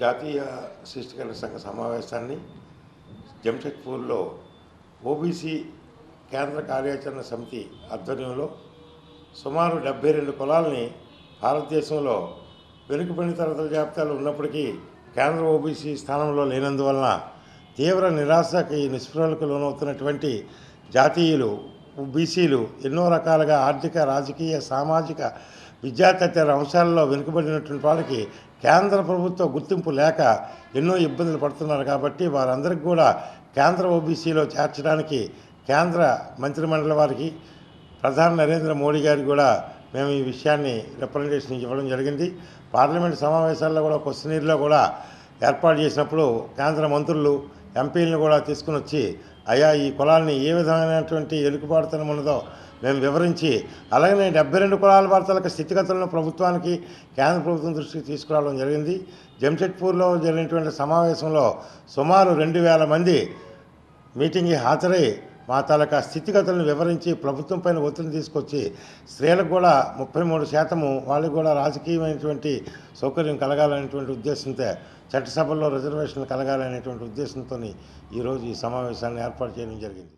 జాతీయ శిష్టికరణ సంఘ సమావేశాన్ని జంషెడ్పూర్లో ఓబీసీ కేంద్ర కార్యాచరణ సమితి ఆధ్వర్యంలో సుమారు డెబ్బై రెండు కులాలని భారతదేశంలో వెనుకబడిన తరగతుల జాబితాలు ఉన్నప్పటికీ కేంద్ర ఓబీసీ స్థానంలో లేనందువలన తీవ్ర నిరాశకి నిస్పృహలకు లోనవుతున్నటువంటి జాతీయులు బీసీలు ఎన్నో రకాలుగా ఆర్థిక రాజకీయ సామాజిక విద్యా తదితర అంశాలలో వెనుకబడినటువంటి వాళ్ళకి కేంద్ర ప్రభుత్వ గుర్తింపు లేక ఎన్నో ఇబ్బందులు పడుతున్నారు కాబట్టి వారందరికీ కూడా కేంద్ర ఓబీసీలో చేర్చడానికి కేంద్ర మంత్రిమండలి వారికి ప్రధాని నరేంద్ర మోడీ గారికి కూడా మేము ఈ విషయాన్ని రిప్రజెంటేషన్ ఇవ్వడం జరిగింది. పార్లమెంట్ సమావేశాల్లో కూడా క్వశ్చనీర్లో కూడా ఏర్పాటు చేసినప్పుడు కేంద్ర మంత్రులు ఎంపీలను కూడా తీసుకుని వచ్చి అయా ఈ కులాన్ని ఏ విధమైనటువంటి ఎలుకుబాటుతనం ఉన్నదో మేము వివరించి అలాగే డెబ్బై రెండు కులాల వార్తలకు స్థితిగతులను ప్రభుత్వానికి కేంద్ర ప్రభుత్వం దృష్టికి తీసుకురావడం జరిగింది. జంషెడ్పూర్లో జరిగినటువంటి సమావేశంలో సుమారు రెండు వేల మంది మీటింగ్కి హాజరై మా తాలూకా స్థితిగతులను వివరించి ప్రభుత్వం పైన ఒత్తిడి తీసుకొచ్చి స్త్రీలకు కూడా ముప్పై మూడు శాతము వాళ్ళకి కూడా రాజకీయమైనటువంటి సౌకర్యం కలగాలనేటువంటి ఉద్దేశంతో చట్టసభల్లో రిజర్వేషన్లు కలగాలనేటువంటి ఉద్దేశంతో ఈరోజు ఈ సమావేశాన్ని ఏర్పాటు చేయడం జరిగింది.